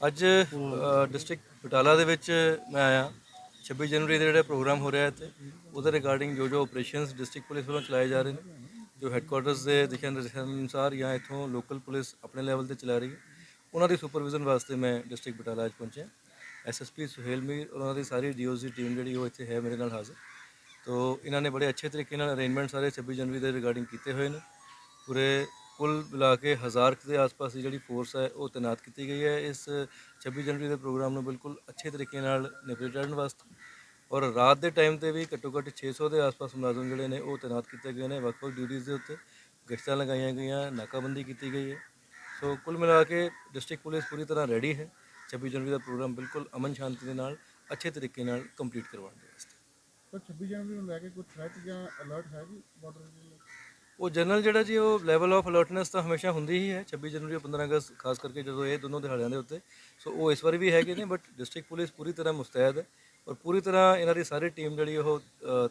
ਅੱਜ ਡਿਸਟ੍ਰਿਕਟ ਬਟਾਲਾ ਦੇ ਵਿੱਚ ਮੈਂ ਆਇਆ। 26 ਜਨਵਰੀ ਦਾ ਜਿਹੜਾ ਪ੍ਰੋਗਰਾਮ ਹੋ ਰਿਹਾ ਹੈ ਇੱਥੇ, ਉਹਦੇ ਰਿਗਾਰਡਿੰਗ ਜੋ ਜੋ ਆਪਰੇਸ਼ਨਸ ਡਿਸਟ੍ਰਿਕਟ ਪੁਲਿਸ ਵੱਲੋਂ ਚਲਾਏ ਜਾ ਰਹੇ ਨੇ, ਜੋ ਹੈੱਡਕੁਆਟਰਸ ਦੇ ਦਿਸ਼ਾ ਨਿਰਦੇਸ਼ਾਂ ਅਨੁਸਾਰ ਜਾਂ ਇੱਥੋਂ ਲੋਕਲ ਪੁਲਿਸ ਆਪਣੇ ਲੈਵਲ ਤੇ ਚਲਾ ਰਹੀ ਹੈ, ਉਹਨਾਂ ਦੀ ਸੁਪਰਵਿਜ਼ਨ ਵਾਸਤੇ ਮੈਂ ਡਿਸਟ੍ਰਿਕਟ ਬਟਾਲਾ ਅੱਜ ਪਹੁੰਚਿਆ। ਐਸਐਸਪੀ ਸੁਹੇਲ ਮੀਰ ਔਰ ਉਹਨਾਂ ਦੀ ਸਾਰੀ ਡੀਓਜ਼ ਦੀ ਟੀਮ ਜਿਹੜੀ ਉਹ ਇੱਥੇ ਹੈ ਮੇਰੇ ਨਾਲ ਹਾਜ਼ਰ। ਤੋ, ਇਹਨਾਂ ਨੇ ਬੜੇ ਅੱਛੇ ਤਰੀਕੇ ਨਾਲ ਅਰੇਂਜਮੈਂਟ ਸਾਰੇ 26 ਜਨਵਰੀ ਦੇ ਰਿਗਾਰਡਿੰਗ ਕੀਤੇ ਹੋਏ ਨੇ। ਪੂਰੇ ਕੁੱਲ ਮਿਲਾ ਕੇ ਹਜ਼ਾਰ ਦੇ ਆਸ-ਪਾਸ ਦੀ ਜਿਹੜੀ ਫੋਰਸ ਹੈ, ਉਹ ਤੈਨਾਤ ਕੀਤੀ ਗਈ ਹੈ। ਇਸ 26 ਜਨਵਰੀ ਦੇ ਪ੍ਰੋਗਰਾਮ ਨੂੰ ਬਿਲਕੁਲ ਅੱਛੇ ਤਰੀਕੇ ਨਾਲ ਨਿਪਟਾਉਣ ਵਾਸਤੇ ਔਰ ਰਾਤ ਦੇ ਟਾਈਮ ਤੇ ਵੀ ਘੱਟੋ ਘੱਟ 600 ਦੇ ਆਸ-ਪਾਸ ਮੁਲਾਜ਼ਮ ਜਿਹੜੇ ਨੇ, ਉਹ ਤੈਨਾਤ ਕੀਤੇ ਗਏ ਨੇ। ਵੱਖ-ਵੱਖ ਡਿਊਟੀਆਂ ਦੇ ਉੱਤੇ ਗਸ਼ਤਾਂ ਲਗਾਈਆਂ ਗਈਆਂ, ਨਾਕਾਬੰਦੀ ਕੀਤੀ ਗਈ ਹੈ। ਸੋ ਕੁੱਲ ਮਿਲਾ ਕੇ ਡਿਸਟ੍ਰਿਕਟ ਪੁਲਿਸ ਪੂਰੀ ਤਰ੍ਹਾਂ ਰੈਡੀ ਹੈ। 26 ਜਨਵਰੀ ਦਾ ਪ੍ਰੋਗਰਾਮ ਬਿਲਕੁਲ ਅਮਨ ਸ਼ਾਂਤੀ ਦੇ ਨਾਲ, ਅੱਛੇ ਤਰੀਕੇ ਨਾਲ ਕੰਪਲੀਟ ਕਰਵਾਉਣ ਦੇ ਵਾਸਤੇ। ਪਰ 26 ਜਨਵਰੀ ਨੂੰ ਲੈ ਕੇ ਕੋਈ ਥ੍ਰੈਟ ਜਾਂ ਅਲਰਟ ਹੈ ਜੀ? ਬਾਰਡਰ ਉਹ ਜਨਰਲ ਜਿਹੜਾ ਜੀ ਉਹ ਲੈਵਲ ਆਫ ਅਲਰਟਨੈਸ ਤਾਂ ਹਮੇਸ਼ਾ ਹੁੰਦੀ ਹੀ ਹੈ। 26 ਜਨਵਰੀ ਔਰ 15 ਅਗਸਤ ਖਾਸ ਕਰਕੇ ਜਦੋਂ ਇਹ ਦੋਨੋਂ ਦਿਹਾੜਿਆਂ ਦੇ ਉੱਤੇ। ਸੋ ਉਹ ਇਸ ਵਾਰੀ ਵੀ ਹੈਗੇ ਨੇ ਬਟ ਡਿਸਟ੍ਰਿਕਟ ਪੁਲਿਸ ਪੂਰੀ ਤਰ੍ਹਾਂ ਮੁਸਤੈਦ ਹੈ ਔਰ ਪੂਰੀ ਤਰ੍ਹਾਂ ਇਹਨਾਂ ਦੀ ਸਾਰੀ ਟੀਮ ਜਿਹੜੀ ਉਹ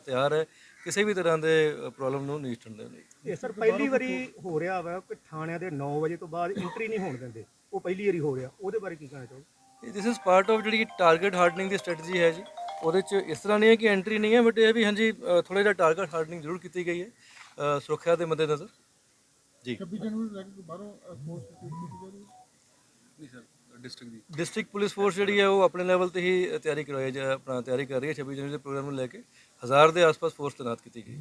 ਤਿਆਰ ਹੈ। ਕਿਸੇ ਵੀ ਤਰ੍ਹਾਂ ਦੇ ਪ੍ਰੋਬਲਮ ਨੂੰ ਨਜਿੱਠਣ ਦੇ ਲਈ ਇਹ ਸਰ ਪਹਿਲੀ ਵਾਰੀ ਹੋ ਰਿਹਾ ਵਾ ਕਿ ਥਾਣਿਆਂ ਦੇ 9 ਵਜੇ ਤੋਂ ਬਾਅਦ ਐਂਟਰੀ ਨਹੀਂ ਹੋਣ ਦਿੰਦੇ। ਉਹ ਪਹਿਲੀ ਵਾਰੀ ਹੋ ਰਿਹਾ। ਉਹਦੇ ਬਾਰੇ ਕੀ ਕਹਿਣਾ ਚਾਹੋਗੇ? ਦਿਸ ਇਜ਼ ਪਾਰਟ ਆਫ ਜਿਹੜੀ ਟਾਰਗੇਟ ਹਾਰਡਨਿੰਗ ਦੀ ਸਟ੍ਰੈਟਜੀ ਹੈ ਜੀ। ਉਹਦੇ ਚ ਇਸ ਤਰ੍ਹਾਂ ਨਹੀਂ ਹੈ ਕਿ ਐਂਟਰੀ ਨਹੀਂ ਹੈ ਬਟ ਇਹ ਵੀ ਹਾਂਜੀ ਥੋੜਾ ਜਿਹਾ ਟਾਰਗੇਟ ਹਾਰਡਨਿੰਗ ਜ਼ਰੂਰ ਕੀਤੀ ਗਈ ਹੈ ਸੁਰੱਖਿਆ ਦੇ ਮੱਦੇਨਜ਼ਰ। ਜੀ। 26 ਜਨਵਰੀ ਨੂੰ ਲੈ ਕੇ ਕੋਈ ਬਾਹਰੋਂ ਫੋਰਸ ਕੀਤੀ ਜਾ ਰਹੀ ਹੈ। ਨਹੀਂ ਸਰ ਡਿਸਟ੍ਰਿਕਟ ਦੀ। ਡਿਸਟ੍ਰਿਕਟ ਪੁਲਿਸ ਫੋਰਸ ਜਿਹੜੀ ਹੈ ਉਹ ਆਪਣੇ ਲੈਵਲ ਤੇ ਹੀ ਤਿਆਰੀ ਕਰਵਾਈ ਜਾ ਆਪਣਾ ਤਿਆਰੀ ਕਰ ਰਹੀ ਹੈ 26 ਜਨਵਰੀ ਦੇ ਪ੍ਰੋਗਰਾਮ ਨੂੰ ਲੈ ਕੇ। ਹਜ਼ਾਰ ਦੇ ਆਸ-ਪਾਸ ਫੋਰਸ ਤੈਨਾਤ ਕੀਤੀ ਗਈ